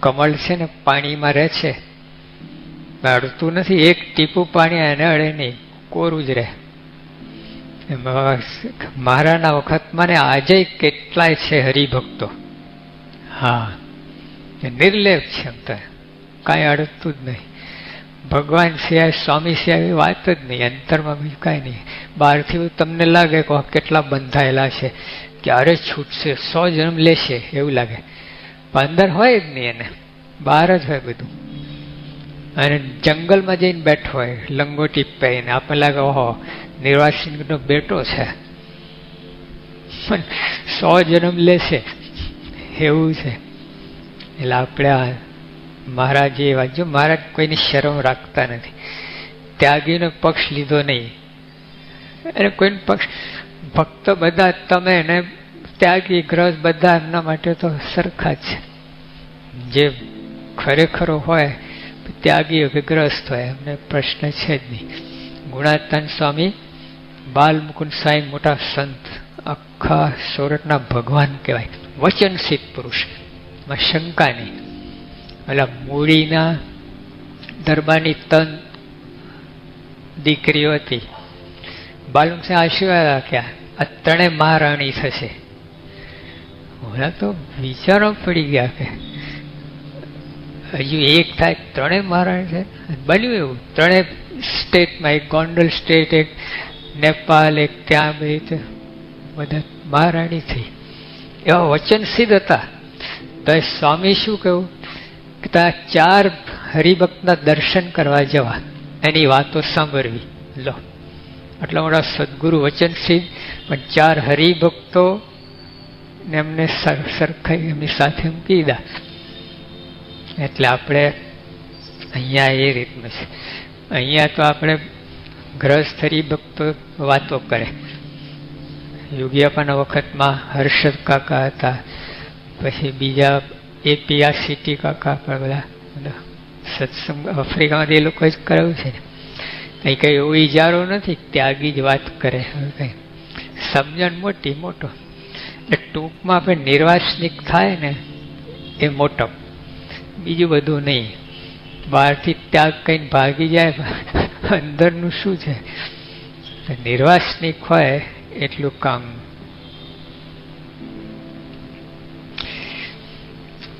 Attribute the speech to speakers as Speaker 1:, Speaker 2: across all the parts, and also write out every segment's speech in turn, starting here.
Speaker 1: કમળ છે ને પાણીમાં રહે છે. અડતું નથી એક ટીપું પાણી એને અડે નહીં કોરું જ રહે. મારાના વખતમાં ને આજે કેટલાય છે હરિભક્તો. હા. નિર્લેપ છે એમ તો. કાંઈ અડતું જ નહીં. ભગવાન સિવાય સ્વામી સિવાય વાત જ નહીં અંતરમાં બીજું કાંઈ નહીં. બહારથી તમને લાગે કે કેટલા બંધાયેલા છે. ક્યારે છૂટશે સો જન્મ લેશે એવું લાગે. અંદર હોય જ નહીં એને. બહાર જ હોય બધું. અને જંગલમાં જઈને બેઠો હોય, લંગોટી પહેરીને. આપણે લાગે, ઓહો, નિર્વાસિનનો બેટો છે. સો જન્મ લેશે. એવું છે. એટલે આપણે આ મહારાજે વાંચ્યું મહારાજ કોઈની શરમ રાખતા નથી. ત્યાગીનો પક્ષ લીધો નહીં. અને કોઈનો પક્ષ, ભક્ત બધા તમે ને ત્યાગી ગ્રહ બધા એમના માટે તો સરખા જ જે ખરેખરો હોય, ત્યાગી વિગ્રસ્ત હોય, એમને પ્રશ્ન છે જ નહીં. ગુણાતન સ્વામી બાલ મુકુંદ સાંઈ મોટા સંત, આખા સોરઠના ભગવાન કહેવાય. વચનસિદ્ધ પુરુષ. એમાં શંકા નહીં. એટલે મૂડીના દરબારની તન દીકરીઓ હતી. બાલુમ સિંહ આશીર્વાદ રાખ્યા આ ત્રણે મહારાણી થશે. ઓલા તો વિચારો પડી ગયા કે હજુ એક થાય ત્રણેય મહારાણી છે. બન્યું એવું. ત્રણેય સ્ટેટમાં એક ગોંડલ સ્ટેટ એક નેપાલ એક ત્યાં બે બધા મહારાણી થઈ એવા વચનસિદ્ધ હતા. તો સ્વામી શું કહ્યું? કે ત્યાં ચાર હરિભક્તના દર્શન કરવા જવા. એની વાતો સાંભળવી. લો. આટલા મોટા સદગુરુ વચનસિંહ પણ ચાર હરિભક્તો ને એમને સરખાઈ એમની સાથે મૂકી દીધા એટલે આપણે અહીંયા એ રીતનું છે. અહીંયા તો આપણે ગ્રહસ્થરી ભક્તો વાતો કરે. યોગીયાપાના વખતમાં હર્ષદ કાકા હતા. પછી બીજા એપીઆર સિટી કાકા પણ બધા સત્સંગ આફ્રિકામાંથી એ લોકો જ કરાવ્યું છે ને. કંઈ કંઈ એવો ઇજારો નથી. ત્યાગી જ વાત કરે. કંઈ. સમજણ મોટી, મોટો. ટૂંકમાં આપણે નિર્વાસનિક થાય ને એ મોટો. બીજું બધું નહીં. બહારથી ત્યાગ કઈ ભાગી જાય અંદરનું શું છે? નિર્વાસનિક હોય એટલું કામ.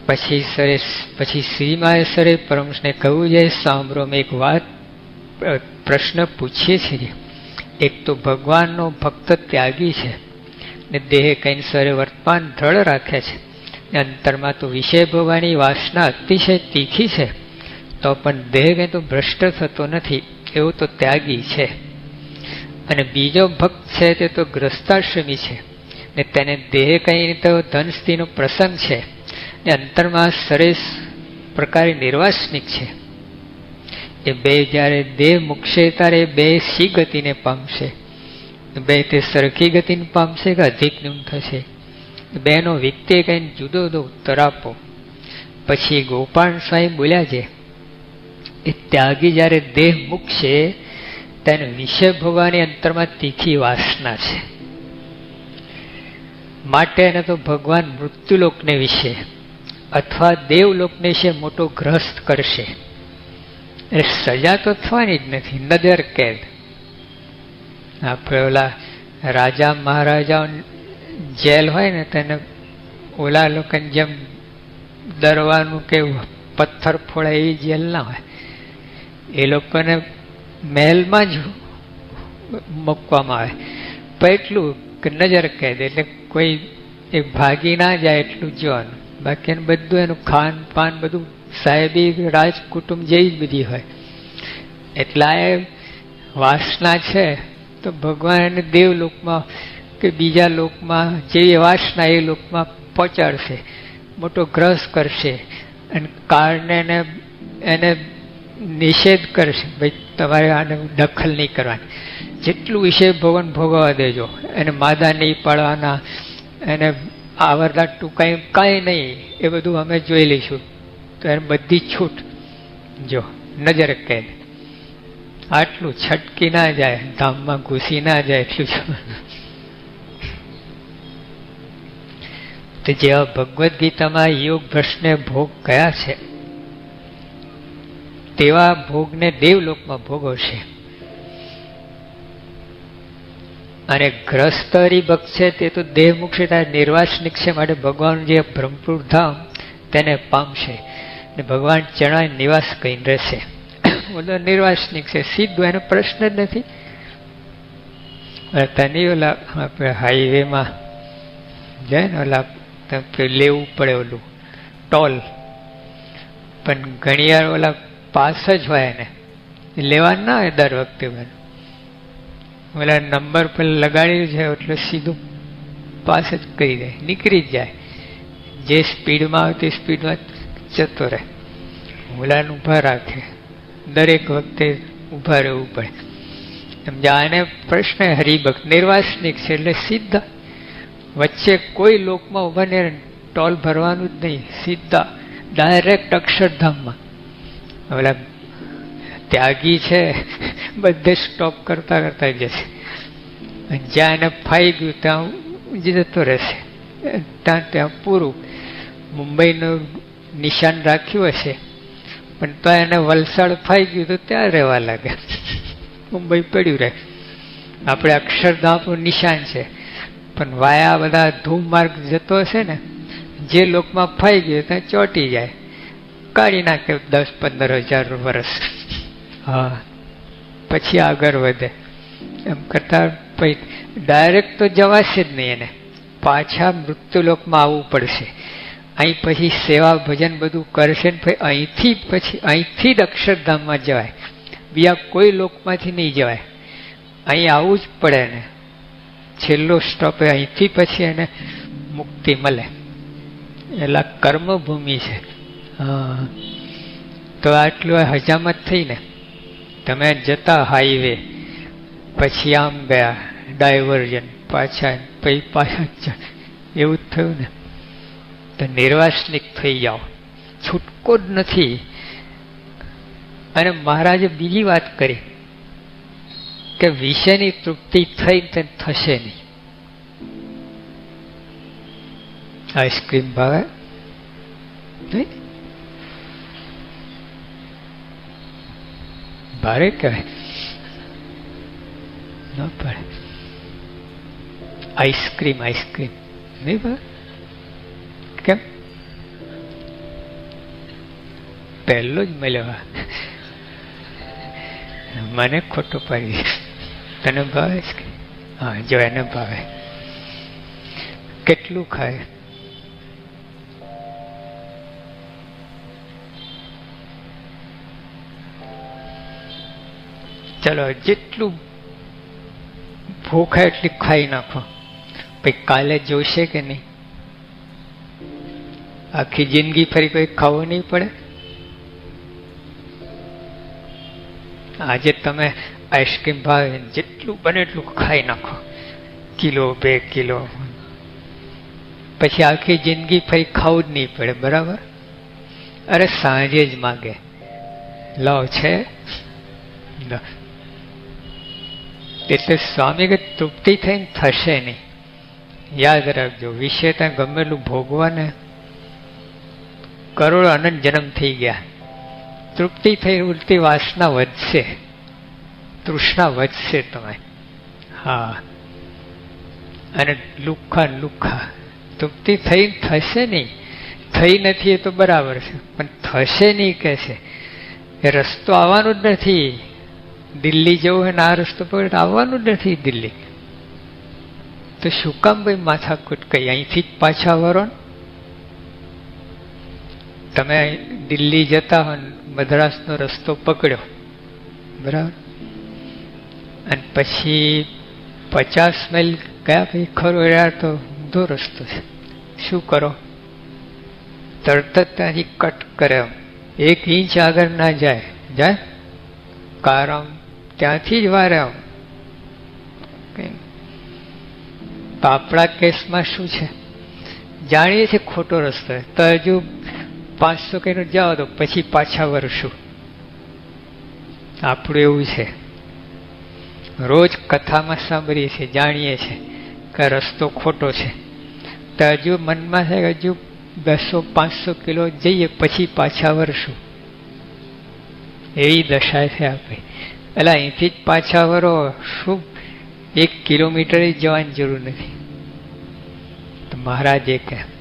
Speaker 1: પછી સરે, પછી શ્રીમાએ સરે પરમશને કહ્યું છે, સાંભળો, મેં એક વાત પ્રશ્ન પૂછીએ છીએ. એક તો ભગવાનનો ભક્ત ત્યાગી છે. ને દેહ કઈ સરે વર્તમાન દ્રઢ રાખે છે. ને અંતરમાં તો વિષય ભોગવાની વાસના અતિશય તીખી છે. તો પણ દેહ કંઈ તો ભ્રષ્ટ થતો નથી, એવું તો ત્યાગી છે. અને બીજો ભક્ત છે તે તો ગ્રસ્તાશ્રમી છે. ને તેને દેહ કંઈ તો ધનસ્થિતિનો પ્રસંગ છે. ને અંતરમાં સરેશ પ્રકારે નિર્વાસનિક છે. એ બે જ્યારે દેહ મૂકશે, ત્યારે બે સી ગતિને પામશે? બે તે સરખી ગતિને પામશે કે અધિક ન્યૂન થશે? બેનો વિકતે કઈ જુદો જુદો ઉત્તર આપો. પછી ગોપાલ સ્વામી બોલ્યા છે, એ ત્યાગી જ્યારે દેહ મૂકશે તેને વિષય ભોગવાની અંતરમાં તીખી વાસના છે. માટે એને તો ભગવાન મૃત્યુલોકને વિશે અથવા દેવલોકને વિશે મોટો ગ્રસ્ત કરશે. એટલે સજા તો થવાની જ નથી, નજર કેદ. આપણે ઓલા રાજા મહારાજા જેલ હોય ને તેને ઓલા લોકોને જેમ દરવાનું કે પથ્થર ફોડે એવી જેલ ના હોય. એ લોકોને મહેલમાં જ મૂકવામાં આવે. પણ એટલું કે નજર દે એટલે કોઈ એ ભાગી ના જાય એટલું જોવાનું. બાકી બધું એનું ખાન પાન બધું સાહેબી રાજ કુટુંબ જેવી જ બધી હોય. એટલા એ વાસના છે. તો ભગવાન એને દેવલોકમાં કે બીજા લોકમાં જેવી વાસના એ લોકમાં પહોંચાડશે, મોટો ગ્રસ કરશે અને કારણે એને એને નિષેધ કરશે, ભાઈ, તમારે આને દખલ નહીં કરવાની. જેટલું વિશે ભગવાન ભોગવવા દેજો. એને માદા નહીં પાડવાના, એને આવરદા ટૂંકાઈ કાંઈ નહીં, એ બધું અમે જોઈ લઈશું. તો એને બધી છૂટ જો, નજર કેદ. આટલું છટકી ના જાય, ધામમાં ઘૂસી ના જાય એટલું તો જેવા ભગવદ્ ગીતામાં યોગ ભ્રષ્ટને ભોગ કયા છે? તેવા ભોગને દેવલોકમાં ભોગવશે અને ગ્રસ્તરી ભક્ત છે તે તો દેહ મુક્ષે નિર્વાસનિક છે માટે ભગવાન જે બ્રહ્મપુર ધામ, તેને પામશે. ને ભગવાન ચણા નિવાસ કહીને રહેશે. બધો નિર્વાસનિક છે. સીધો એનો પ્રશ્ન જ નથી. તને ઓલા આપણે હાઈવેમાં જાય ને ઓલા લેવું પડે ઓલું ટોલ. પણ ઘણી વાર ઓલા પાસ જ હોય એને. લેવા ના હોય દર વખતે ઓલા નંબર પર લગાડી છે એટલે સીધું પાસ જ કરી દે. નીકળી જ જાય. જે સ્પીડમાં આવે તે સ્પીડમાં જતો રહે. ઓલાને ઊભા રાખે. દરેક વખતે ઊભા રહેવું પડે. સમજા આને પ્રશ્ન હરિભક્ત નિર્વાસનિક છે એટલે સીધા વચ્ચે કોઈ લોકમાં ઊભા ને ટોલ ભરવાનું જ નહીં, સીધા ડાયરેક્ટ અક્ષરધામમાં. ઓલા ત્યાગી છે, બધે સ્ટોપ કરતા કરતા જશે. જ્યાં એને ફાઈ ગયું ત્યાં જતો રહેશે. ત્યાં ત્યાં પૂરું. મુંબઈનું નિશાન રાખ્યું હશે. પણ તો એને વલસાડ ફાઈ ગયું તો ત્યાં રહેવા લાગે મુંબઈ પડ્યું રહે. આપણે અક્ષરધામનું નિશાન છે. પણ વાયા બધા ધૂમ માર્ગ જતો હશે ને જે લોકમાં ફાઈ ગયો ત્યાં ચોટી જાય. કાઢી નાખે દસ પંદર હજાર વર્ષ હા. પછી આગળ વધે. એમ કરતા પછી ડાયરેક્ટ તો જવાશે જ નહીં એને. પાછા મૃત્યુલોકમાં આવવું પડશે. અહીં પછી સેવા ભજન બધું કરશે ને પછી અહીંથી પછી અહીંથી જ અક્ષરધામમાં જવાય. બીજા કોઈ લોકમાંથી નહીં જવાય. અહીં આવવું જ પડે ને. છેલ્લો સ્ટોપે અહીંથી પછી એને મુક્તિ મળે. એટલે કર્મભૂમિ છે. હા. તો આટલું હજામત થઈને તમે જતા હાઈવે પછી આમ ગયા ડાયવર્જન પાછા, પછી પાછા એવું જ થયું ને. તો નિર્વાસનિક થઈ જાઓ. છૂટકો જ નથી. અને મહારાજે બીજી વાત કરી કે વિષયની તૃપ્તિ થઈ તે થશે નહીં. આઈસ્ક્રીમ ભાવે? ભારે કહેવાય. ન પડે આઈસ્ક્રીમ આઈસ્ક્રીમ. નહીં ભાવે? પહેલો જ મળ્યો. મને ખોટું પડી. તને ભાવે છે હા, જો એને ભાવે. કેટલું ખાય? ચલો, જેટલું ભૂખ એટલી ખાઈ નાખો. પછી કાલે જોશે કે નહીં? આખી જિંદગી ફરી કોઈ ખાવું નહીં પડે? આજે તમે આઈસ્ક્રીમ ભાવે જેટલું બને એટલું ખાઈ નાખો. કિલો, બે કિલો. પછી આખી જિંદગી ફરી ખાવું જ નહીં પડે, બરાબર? અરે સાંજે જ માગે. લાવ છે? એટલે સ્વામી કે તૃપ્તિ થઈને થશે નહીં. યાદ રાખજો, વિશે ત્યાં ગમેલું ભોગવાને કરોડો અનંત જન્મ થઈ ગયા. તૃપ્તિ થઈ, ઉલટી વાસના વધશે. તૃષ્ણા વધશે તમે હા. અને લુખા લુખા. તૃપ્તિ થઈ થશે નહીં. થઈ નથી એ તો બરાબર છે. પણ થશે નહીં કે છે? એ રસ્તો આવવાનો જ નથી. દિલ્હી જવું હોય ને આ રસ્તો પર આવવાનું જ નથી દિલ્હી. તો શું કામ ભાઈ માથાકૂટ કઈ અહીંથી જ પાછા વરો તમે દિલ્હી જતા હો મદ્રાસનો રસ્તો પકડ્યો. બરાબર. અને પછી પચાસ માઇલ ગયા પછી ખરો યાર તો ઊંધો રસ્તો છે. શું કરો? તરત જ ત્યાંથી કટ કરે એક ઇંચ આગળ ના જાય. જાય? કારણ ત્યાંથી જ વારે આમ. તો આપણા કેસમાં શું છે? જાણીએ છીએ ખોટો રસ્તો તો હજુ પાંચસો કિલો જાઓ તો પછી પાછા વરશું આપણું એવું છે. રોજ કથામાં સાંભળીએ છીએ, જાણીએ છીએ કે રસ્તો ખોટો છે. તો હજુ મનમાં છે કે હજુ બસો પાંચસો કિલો જઈએ પછી પાછા વરશું. એવી દશા છે આપણી. એટલે અહીંથી જ પાછા વરો. શું? એક કિલોમીટર જવાની જરૂર નથી. તો મહારાજે કે